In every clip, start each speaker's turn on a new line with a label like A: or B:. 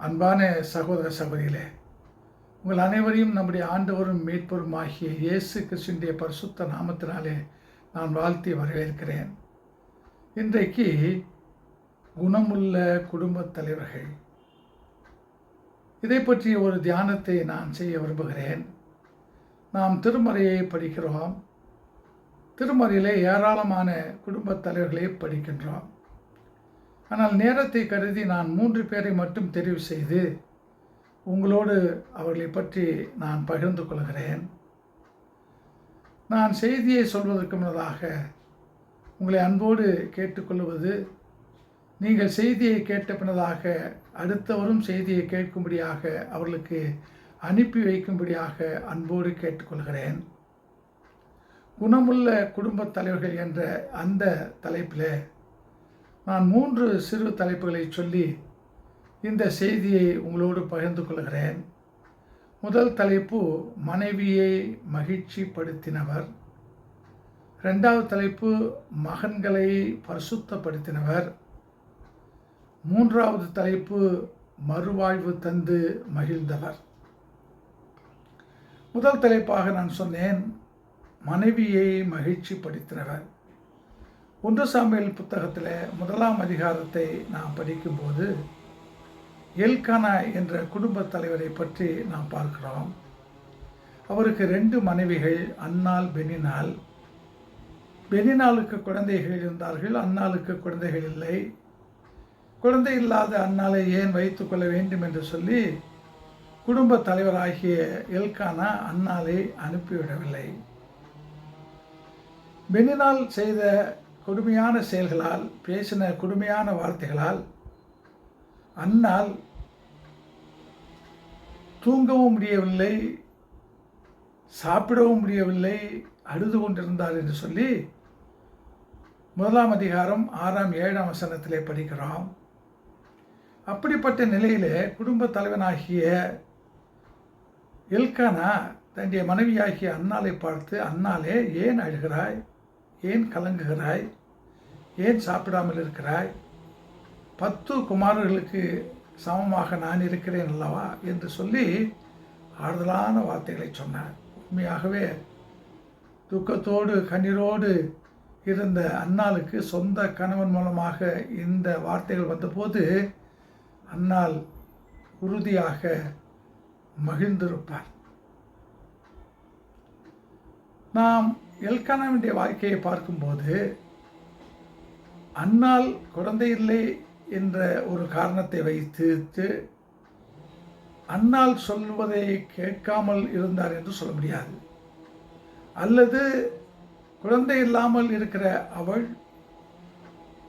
A: அன்பான சகோதர சகோதரிகளே உங்கள் அனைவரையும் நம்முடைய ஆண்டவரும் மீட்பரும் ஆகிய இயேசு கிறிஸ்துடைய பரிசுத்த நாமத்தினாலே நான் வாழ்த்தி வரவேற்கிறேன். இன்றைக்கு குணமுள்ள குடும்பத் தலைவர்கள் இதை பற்றிய ஒரு தியானத்தை நான் செய்ய விரும்புகிறேன். நாம் திருமறையை படிக்கிறோம். திருமறையிலே ஏராளமான குடும்பத் தலைவர்களை படிக்கின்றோம். ஆனால் நேரத்தை கருதி நான் மூன்று பேரை மட்டும் தெரிவு செய்து உங்களோடு அவர்களை பற்றி நான் பகிர்ந்து கொள்கிறேன். நான் செய்தியை சொல்வதற்கு முன்னதாக உங்களை அன்போடு கேட்டுக்கொள்வது நீங்கள் செய்தியை கேட்ட பின்னதாக அடுத்தவரும் செய்தியை கேட்கும்படியாக அவர்களுக்கு அனுப்பி வைக்கும்படியாக அன்போடு கேட்டுக்கொள்கிறேன். குணமுள்ள குடும்பத் தலைவர்கள் என்ற அந்த தலைப்பில் நான் மூன்று சிறு தலைப்புகளை சொல்லி இந்த செய்தியை உங்களோடு பகிர்ந்து கொள்கிறேன். முதல் தலைப்பு மனைவியை மகிழ்ச்சிப்படுத்தினவர். ரெண்டாவது தலைப்பு மகன்களை பரிசுத்தப்படுத்தினவர். மூன்றாவது தலைப்பு மறுவாழ்வு தந்து மகிழ்ந்தவர். முதல் தலைப்பாக நான் சொன்னேன் மனைவியை மகிழ்ச்சிப்படுத்தினவர். ஒன்று சாமியல் புத்தகத்தில் முதலாம் அதிகாரத்தை நாம் படிக்கும்போது எல்கானா என்ற குடும்பத் தலைவரை பற்றி நாம் பார்க்கிறோம். அவருக்கு ரெண்டு மனைவிகள் அன்னாள் பெனினால் பெனினாளுக்கு குழந்தைகள் இருந்தார்கள் அன்னாளுக்கு குழந்தைகள் இல்லை. குழந்தை இல்லாத அன்னாலை ஏன் வைத்துக்கொள்ள வேண்டும் என்று சொல்லி குடும்ப தலைவராகிய எல்கானா அன்னாலை அனுப்பிவிடவில்லை. பெனினால் செய்த கொடுமையான செயல்களால் பேசின கொடுமையான வார்த்தைகளால் அன்னால் தூங்கவும் முடியவில்லை சாப்பிடவும் முடியவில்லை அழுது கொண்டிருந்தார் என்று சொல்லி முதலாம் அதிகாரம் ஆறாம் ஏழாம் வசனத்திலே படிக்கிறோம் அப்படிப்பட்ட நிலையிலே குடும்ப தலைவனாகிய எல்கானா தன்னுடைய மனைவியாகிய அன்னாலை பார்த்து அன்னாலே ஏன் அழுகிறாய்? ஏன் கலங்குகிறாய்? ஏன் சாப்பிடாமல் இருக்கிறாய்? பத்து குமாரர்களுக்கு சமமாக நான் இருக்கிறேன் அல்லவா? என்று சொல்லி ஆறுதலான வார்த்தைகளை சொன்னார். உண்மையாகவே துக்கத்தோடு கண்ணீரோடு இருந்த அன்னாளுக்கு சொந்த கணவன் மூலமாக இந்த வார்த்தைகள் வந்தபோது அன்னால் உறுதியாக மகிழ்ந்திருப்பார். நாம் எல்கானாவினுடைய வாழ்க்கையை பார்க்கும்போது அன்னால் குழந்தை இல்லை என்ற ஒரு காரணத்தை வைத்து அன்னால் சொல்வதை கேட்காமல் இருந்தார் என்று சொல்ல முடியாது. அல்லது குழந்தை இல்லாமல் இருக்கிற அவள்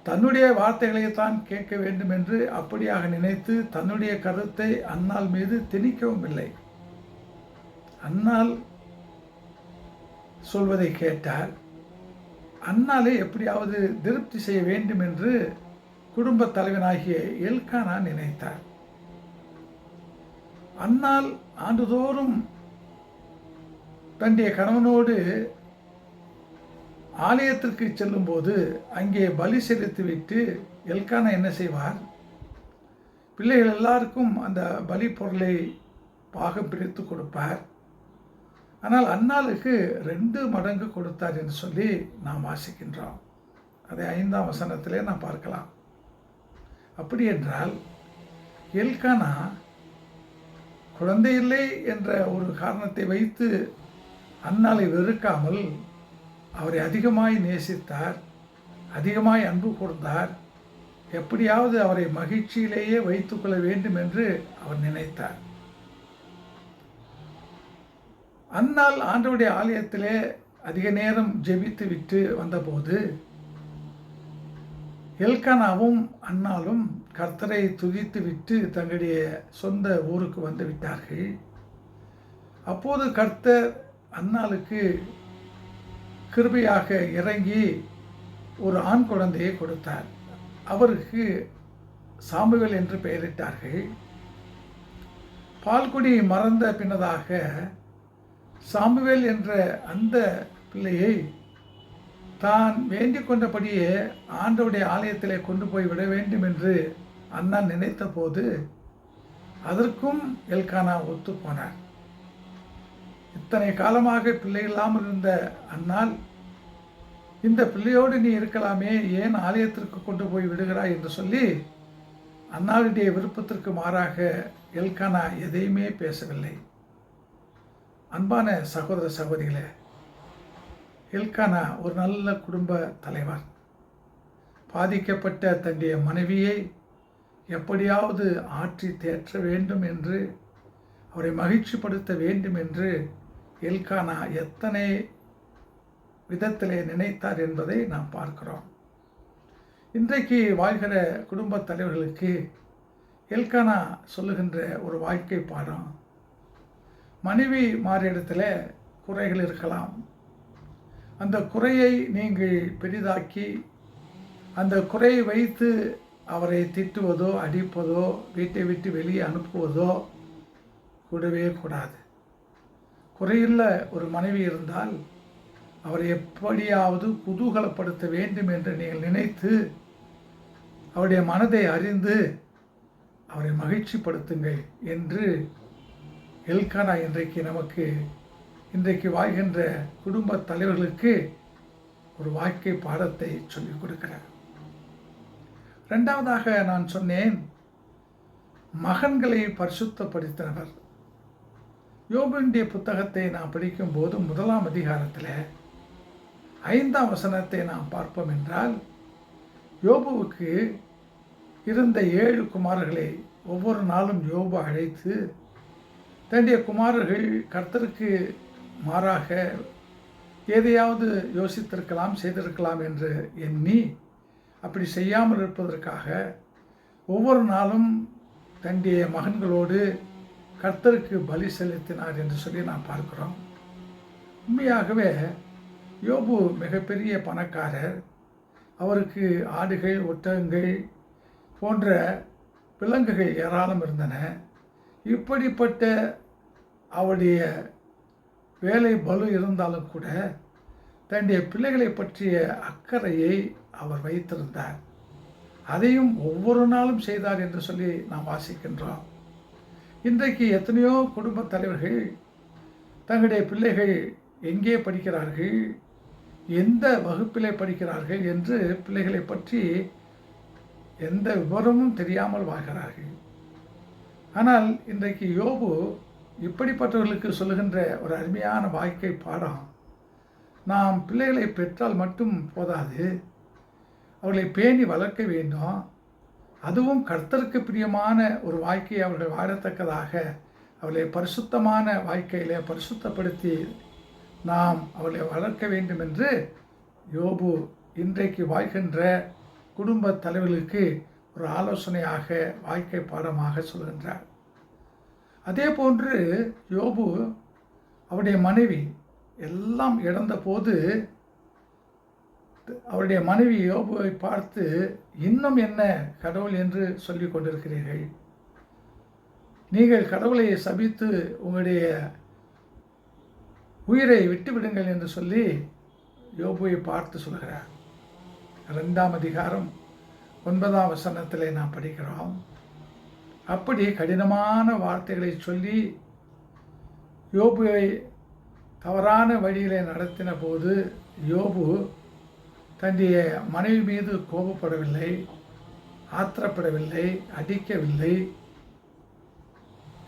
A: தன்னுடைய வார்த்தைகளை தான் கேட்க வேண்டும் என்று அப்படியாக நினைத்து தன்னுடைய கருத்தை அன்னால் மீது திணிக்கவும் இல்லை. அன்னால் சொல்வதை கேட்டால் அன்னாலே எப்படியாவது திருப்தி செய்ய வேண்டும் என்று குடும்ப தலைவனாகிய எல்கானா நினைத்தார். அன்னால் ஆண்டுதோறும் தன்னுடைய கணவனோடு ஆலயத்திற்கு செல்லும்போது அங்கே பலி செலுத்திவிட்டு எல்கானா என்ன செய்வார்? பிள்ளைகள் எல்லாருக்கும் அந்த பலி பொருளை பாகம் பிரித்து கொடுப்பார். ஆனால் அன்னாளுக்கு ரெண்டு மடங்கு கொடுத்தார் என்று சொல்லி நாம் வாசிக்கின்றோம். அதை ஐந்தாம் வசனத்திலே நாம் பார்க்கலாம். அப்படி என்றால் எல்கானா குழந்தை இல்லை என்ற ஒரு காரணத்தை வைத்து அன்னாலை வெறுக்காமல் அவரை அதிகமாய் நேசித்தார் அதிகமாய் அன்பு கூர்ந்தார் எப்படியாவது அவரை மகிழ்ச்சியிலேயே வைத்துக்கொள்ள வேண்டும் என்று அவர் நினைத்தார். அன்னால் ஆண்டவுடைய ஆலயத்திலே அதிக நேரம் ஜெபித்து விட்டு வந்தபோது எல்கானாவும் அன்னாலும் கர்த்தரை துதித்து விட்டு தங்களுடைய சொந்த ஊருக்கு வந்து விட்டார்கள். அப்போது கர்த்தர் அன்னாளுக்கு கிருபையாக இறங்கி ஒரு ஆண் குழந்தையை கொடுத்தார். அவருக்கு சாமுவேல் என்று பெயரிட்டார்கள். பால்குடி மறந்த பின்னதாக சாமுவேல் என்ற அந்த பிள்ளையை தான் வேண்டிக் கொண்டபடியே ஆண்டவுடைய ஆலயத்திலே கொண்டு போய் விட வேண்டும் என்று அண்ணா நினைத்த போது அதற்கும் எல்கானா ஒத்து போனார். இத்தனை காலமாக பிள்ளை இல்லாமல் இருந்த அண்ணால் இந்த பிள்ளையோடு நீ இருக்கலாமே ஏன் ஆலயத்திற்கு கொண்டு போய் விடுகிறாய் என்று சொல்லி அண்ணாவுடைய விருப்பத்திற்கு மாறாக எல்கானா எதையுமே பேசவில்லை. அன்பான சகோதர சகோதரிகளே எல்கானா ஒரு நல்ல குடும்ப தலைவர். பாதிக்கப்பட்ட தன்னுடைய மனைவியை எப்படியாவது ஆற்றி தேற்ற வேண்டும் என்று அவரை மகிழ்ச்சிப்படுத்த வேண்டும் என்று எல்கானா எத்தனை விதத்திலே நினைத்தார் என்பதை நாம் பார்க்கிறோம். இன்றைக்கு வாழ்கிற குடும்ப தலைவர்களுக்கு எல்கானா சொல்லுகின்ற ஒரு வாழ்க்கை பாடம் மனைவி மாறிடத்தில் குறைகள் இருக்கலாம். அந்த குறையை நீங்கள் பெரிதாக்கி அந்த குறையை வைத்து அவரை திட்டுவதோ அடிப்பதோ வீட்டை விட்டு வெளியே அனுப்புவதோ கூடவே கூடாது. குறையுள்ள ஒரு மனைவி இருந்தால் அவரை எப்படியாவது குதூகலப்படுத்த வேண்டும் என்று நீங்கள் நினைத்து அவருடைய மனதை அறிந்து அவரை மகிழ்ச்சிப்படுத்துங்கள் என்று எல்கானா இன்றைக்கு நமக்கு இன்றைக்கு வாழ்கின்ற குடும்ப தலைவர்களுக்கு ஒரு வாழ்க்கை பாடத்தை சொல்லிக் கொடுக்கிறார். ரெண்டாவதாக நான் சொன்னேன் மகன்களை பரிசுத்தப்படுத்தினவர். யோபுடைய புத்தகத்தை நாம் படிக்கும் போது முதலாம் அதிகாரத்தில் ஐந்தாம் வசனத்தை நாம் பார்ப்போம் என்றால் யோபுவுக்கு இருந்த ஏழு குமாரர்களை ஒவ்வொரு நாளும் யோபு அழைத்து தன்னுடைய குமாரர்கள் கர்த்தருக்கு மாறாக எதையாவது யோசித்திருக்கலாம் செய்திருக்கலாம் என்று எண்ணி அப்படி செய்யாமல் இருப்பதற்காக ஒவ்வொரு நாளும் தன்னுடைய மகன்களோடு கர்த்தருக்கு பலி செலுத்தினார் என்று சொல்லி நாம் பார்க்கிறோம். உண்மையாகவே யோபு மிகப்பெரிய பணக்காரர். அவருக்கு ஆடுகள் ஒட்டகங்கள் போன்ற விலங்குகள் ஏராளம் இருந்தன. இப்படிப்பட்ட அவருடைய வேலை பலு இருந்தாலும் கூட தன்னுடைய பிள்ளைகளை பற்றிய அக்கறையை அவர் வைத்திருந்தார். அதையும் ஒவ்வொரு நாளும் செய்தார் என்று சொல்லி நாம் வாசிக்கின்றோம். இன்றைக்கு எத்தனையோ குடும்ப தலைவர்கள் தங்களுடைய பிள்ளைகள் எங்கே படிக்கிறார்கள் எந்த வகுப்பிலே படிக்கிறார்கள் என்று பிள்ளைகளை பற்றி எந்த விவரமும் தெரியாமல் வாழ்கிறார்கள். ஆனால் இன்றைக்கு யோபு இப்படிப்பட்டவர்களுக்கு சொல்லுகின்ற ஒரு அருமையான வாழ்க்கை பாடம். நாம் பிள்ளைகளை பெற்றால் மட்டும் போதாது. அவர்களை பேணி வளர்க்க வேண்டும். அதுவும் கர்த்தருக்கு பிரியமான ஒரு வாழ்க்கையை அவர்கள் வாழத்தக்கதாக அவர்களை பரிசுத்தமான வாழ்க்கையிலே பரிசுத்தப்படுத்தி நாம் அவர்களை வளர்க்க வேண்டும் என்று யோபு இன்றைக்கு வாழ்கின்ற குடும்ப தலைவர்களுக்கு ஒரு ஆலோசனையாக வாழ்க்கை பாடமாக சொல்கின்றார். அதே போன்று யோபு அவருடைய மனைவி எல்லாம் இழந்த போது அவருடைய மனைவி யோபுவை பார்த்து இன்னும் என்ன கடவுள் என்று சொல்லி கொண்டிருக்கிறீர்கள்? நீங்கள் கடவுளை சபித்து உங்களுடைய உயிரை விட்டுவிடுங்கள் என்று சொல்லி யோபுவை பார்த்து சொல்கிறார். ரெண்டாம் அதிகாரம் ஒன்பதாம் வசனத்தில் நாம் படிக்கிறோம். அப்படி கடினமான வார்த்தைகளை சொல்லி யோபுவை தவறான வழியிலே நடத்தின போது யோபு தன்னுடைய மனைவி மீது கோபப்படவில்லை ஆத்திரப்படவில்லை அடிக்கவில்லை.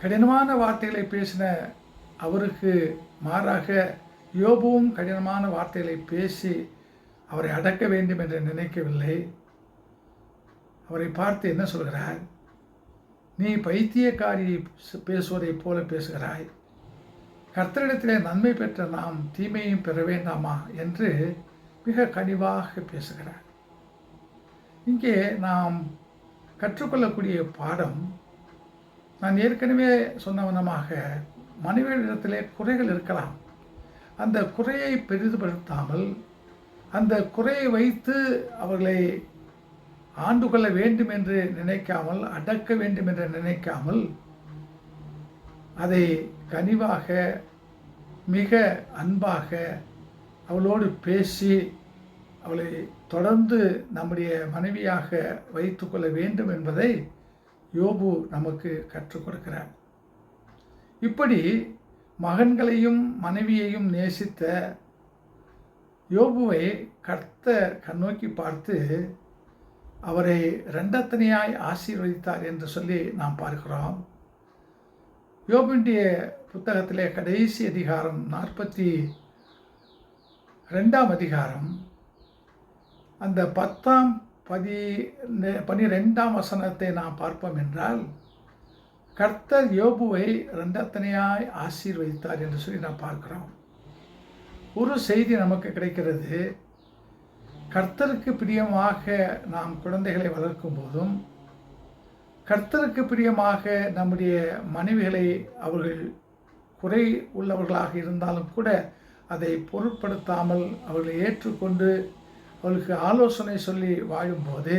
A: கடினமான வார்த்தைகளை பேசின அவருக்கு மாறாக யோபுவும் கடினமான வார்த்தைகளை பேசி அவரை அடக்க வேண்டும் என்று நினைக்கவில்லை. அவரை பார்த்து என்ன சொல்கிறார்? நீ பைத்தியக்காரி பேசுவதைப் போல பேசுகிறாய். கர்த்தரிடத்திலே நன்மை பெற்ற நாம் தீமையும் பெற வேண்டாமா என்று மிக கனிவாக பேசுகிறார். இங்கே நாம் கற்றுக்கொள்ளக்கூடிய பாடம் நான் ஏற்கனவே சொன்னவனமாக மனைவியிடத்திலே குறைகள் இருக்கலாம். அந்த குறையை பெரிதுபடுத்தாமல் அந்த குறையை வைத்து அவர்களை ஆண்டு கொள்ள வேண்டும் என்று நினைக்காமல் அடக்க வேண்டும் என்று நினைக்காமல் அதை கனிவாக மிக அன்பாக அவளோடு பேசி அவளை தொடர்ந்து நம்முடைய மனைவியாக வைத்துக்கொள்ள வேண்டும் என்பதை யோபு நமக்கு கற்றுக் கொடுக்கிறார். இப்படி மகன்களையும் மனைவியையும் நேசித்த யோபுவை கர்த்த கண்ணோக்கி பார்த்து அவரை ரெண்டத்தனையாய் ஆசீர்வதித்தார் என்று சொல்லி நாம் பார்க்கிறோம். யோபிண்டிய புத்தகத்திலே கடைசி அதிகாரம் நாற்பத்தி ரெண்டாம் அதிகாரம் அந்த பத்தாம் பதி பனிரெண்டாம் வசனத்தை நாம் பார்ப்போம் என்றால் கர்த்தர் யோபுவை ரெண்டத்தனையாய் ஆசீர்வதித்தார் என்று சொல்லி நாம் பார்க்கிறோம். ஒரு செய்தி நமக்கு கிடைக்கிறது. கர்த்தருக்கு பிரியமாக நாம் குழந்தைகளை வளர்க்கும் போதும் கர்த்தருக்கு பிரியமாக நம்முடைய மனைவிகளை அவர்கள் குறை உள்ளவர்களாக இருந்தாலும் கூட அதை பொருட்படுத்தாமல் அவர்களை ஏற்றுக்கொண்டு அவளுக்கு ஆலோசனை சொல்லி வாழும்போது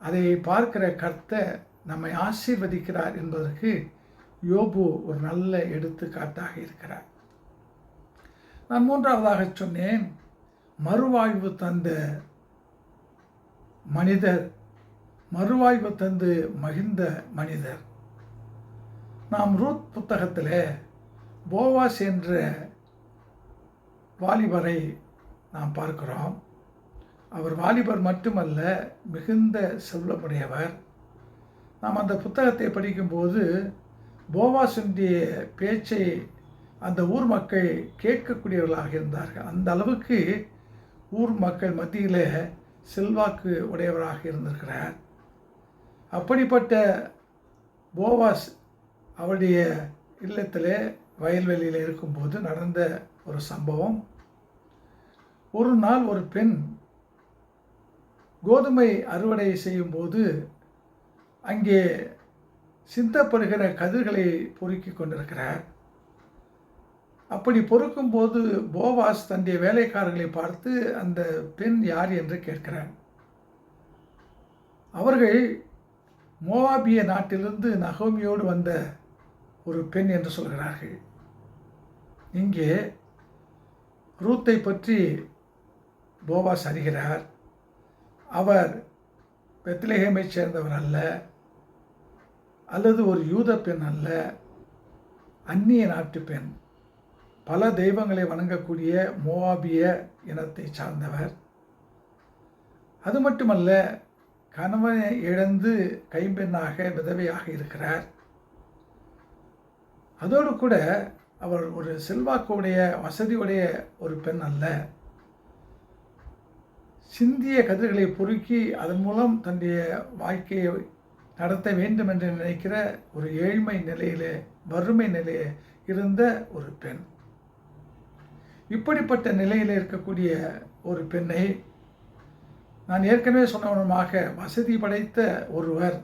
A: அதை பார்க்கிற கர்த்தர் நம்மை ஆசீர்வதிக்கிறார் என்பதற்கு யோபு ஒரு நல்ல எடுத்துக்காட்டாக இருக்கிறார். நான் மூன்றாவதாக சொன்னேன் மறுவாழ்வு தந்த மனிதர் மறுவாழ்வு தந்து மகிழ்ந்த மனிதர். நாம் ரூத் புத்தகத்தில் போவாஸ் என்ற வாலிபரை நாம் பார்க்கிறோம். அவர் வாலிபர் மட்டுமல்ல மிகுந்த செல்வமுடையவர். நாம் அந்த புத்தகத்தை படிக்கும்போது போவாசுடைய பேச்சை அந்த ஊர் மக்கள் கேட்கக்கூடியவர்களாக இருந்தார்கள். அந்த அளவுக்கு ஊர் மக்கள் மத்தியில் செல்வாக்கு உடையவராக இருந்திருக்கிறார். அப்படிப்பட்ட போவாஸ் அவருடைய இல்லத்தில் வயல்வெளியில் இருக்கும்போது நடந்த ஒரு சம்பவம். ஒரு நாள் ஒரு பெண் கோதுமை அறுவடை செய்யும்போது அங்கே சிந்தப்படுகிற கதிர்களை பொறுக்கி கொண்டிருக்கிறார். அப்படி பொறுக்கும்போது போவாஸ் தன்னுடைய வேலைக்காரர்களை பார்த்து அந்த பெண் யார் என்று கேட்கிறார். அவர்கள் மோவாபிய நாட்டிலிருந்து நகோமியோடு வந்த ஒரு பெண் என்று சொல்கிறார்கள். இங்கே ரூத்தை பற்றி போவாஸ் அறிகிறார். அவர் பெத்லஹேமைச் சேர்ந்தவர் அல்ல அல்லது ஒரு யூத பெண் அல்ல அந்நிய நாட்டு பெண். பல தெய்வங்களை வணங்கக்கூடிய மோவாபிய இனத்தை சார்ந்தவர். அது மட்டுமல்ல கணவனை இழந்து கைம்பெண்ணாக விதவையாக இருக்கிறார். அதோடு கூட அவர் ஒரு செல்வாக்குடைய வசதியுடைய ஒரு பெண் அல்ல. சிந்திய கதிர்களை பொறுக்கி அதன் மூலம் தன்னுடைய வாழ்க்கையை நடத்த வேண்டும் என்று நினைக்கிற ஒரு ஏழ்மை நிலையிலே வறுமை நிலையே இருந்த ஒரு பெண். இப்படிப்பட்ட நிலையில் இருக்கக்கூடிய ஒரு பெண்ணை நான் ஏற்கனவே சொன்னவனமாக வசதி படைத்த ஒருவர்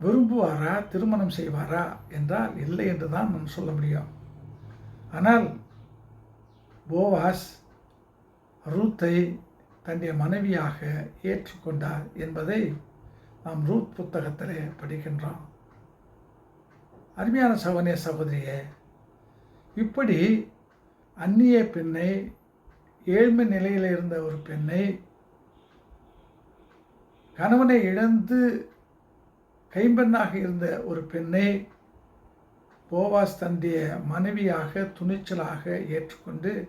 A: விரும்புவாரா திருமணம் செய்வாரா என்றால் இல்லை என்று தான் நான் சொல்ல முடியும். ஆனால் போவாஸ் ரூத்தை தன்னுடைய மனைவியாக ஏற்றுக்கொண்டார் என்பதை நாம் ரூத் புத்தகத்திலே படிக்கின்றோம். அருமையான சகோதரிய சகோதரியே இப்படி அந்நிய பெண்ணை ஏழ்மை நிலையில் இருந்த ஒரு பெண்ணை கணவனை இழந்து கைம்பெண்ணாக இருந்த ஒரு பெண்ணை போவாஸ் தன்னுடைய மனைவியாக துணிச்சலாக ஏற்றுக்கொண்டு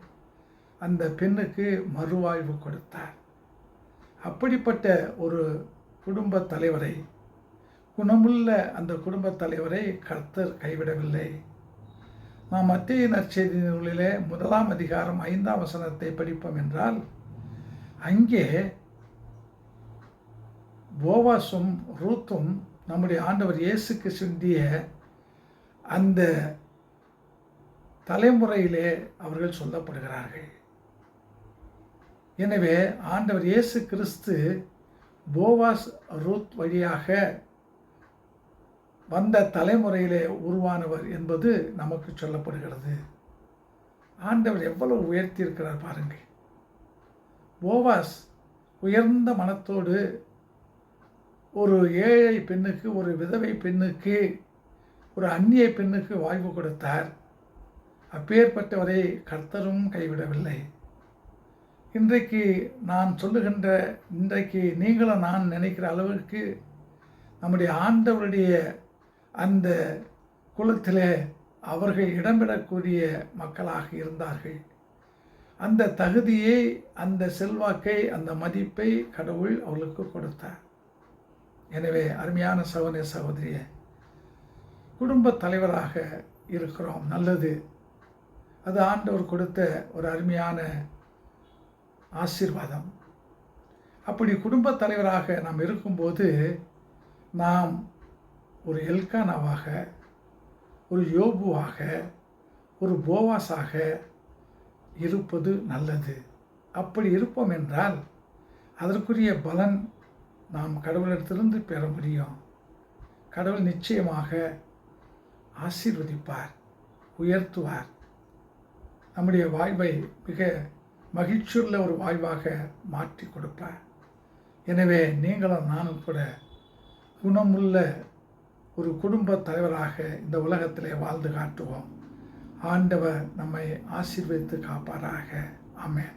A: அந்த பெண்ணுக்கு மறுவாழ்வு கொடுத்தார். அப்படிப்பட்ட ஒரு குடும்ப தலைவரை குணமுள்ள அந்த குடும்ப தலைவரை கர்த்தர் கைவிடவில்லை. நாம் மத்திய நற்செய்தி நூலிலே முதலாம் அதிகாரம் ஐந்தாம் வசனத்தை படிப்போம் என்றால் அங்கே போவாசும் ரூத்தும் நம்முடைய ஆண்டவர் இயேசுக்கு சிந்திய அந்த தலைமுறையிலே அவர்கள் சொல்லப்படுகிறார்கள். எனவே ஆண்டவர் இயேசு கிறிஸ்து போவாஸ் ரூத் வழியாக வந்த தலைமுறையிலே உருவானவர் என்பது நமக்கு சொல்லப்படுகிறது. ஆண்டவர் எவ்வளவு உயர்த்தியிருக்கிறார் பாருங்கள். போவாஸ் உயர்ந்த மனத்தோடு ஒரு ஏழை பெண்ணுக்கு ஒரு விதவை பெண்ணுக்கு ஒரு அந்நிய பெண்ணுக்கு வாய்ப்பு கொடுத்தார். அப்பேற்பட்டவரை கர்த்தரும் கைவிடவில்லை. இன்றைக்கு நான் சொல்லுகின்ற இன்றைக்கு நீங்களும் நான் நினைக்கிற அளவிற்கு நம்முடைய ஆண்டவருடைய அந்த குலத்திலே அவர்கள் இடம்பெறக்கூடிய மக்களாக இருந்தார்கள். அந்த தகுதியை அந்த செல்வாக்கை அந்த மதிப்பை கடவுள் அவர்களுக்கு கொடுத்தார். எனவே அருமையான சகோதரிய சகோதரிய குடும்ப தலைவராக இருக்கிறோம். நல்லது. அது ஆண்டவர் கொடுத்த ஒரு அருமையான ஆசீர்வாதம். அப்படி குடும்ப தலைவராக நாம் இருக்கும்போது நாம் ஒரு எல்கானாவாக ஒரு யோபுவாக ஒரு போவாஸாக இருப்பது நல்லது. அப்படி இருப்போம் என்றால் அதற்குரிய பலன் நாம் கடவுளிடத்திலிருந்து பெற முடியும். கடவுள் நிச்சயமாக ஆசீர்வதிப்பார் உயர்த்துவார். நம்முடைய வாழ்வை மிக மகிழ்ச்சியுள்ள ஒரு வாழ்வாக மாற்றி கொடுப்பார். எனவே நீங்களும் நானும் கூட குணமுள்ள ஒரு குடும்ப தலைவராக இந்த உலகத்திலே வாழ்ந்து காட்டுவோம். ஆண்டவர் நம்மை ஆசீர்வதித்து காப்பாராக. அமேன்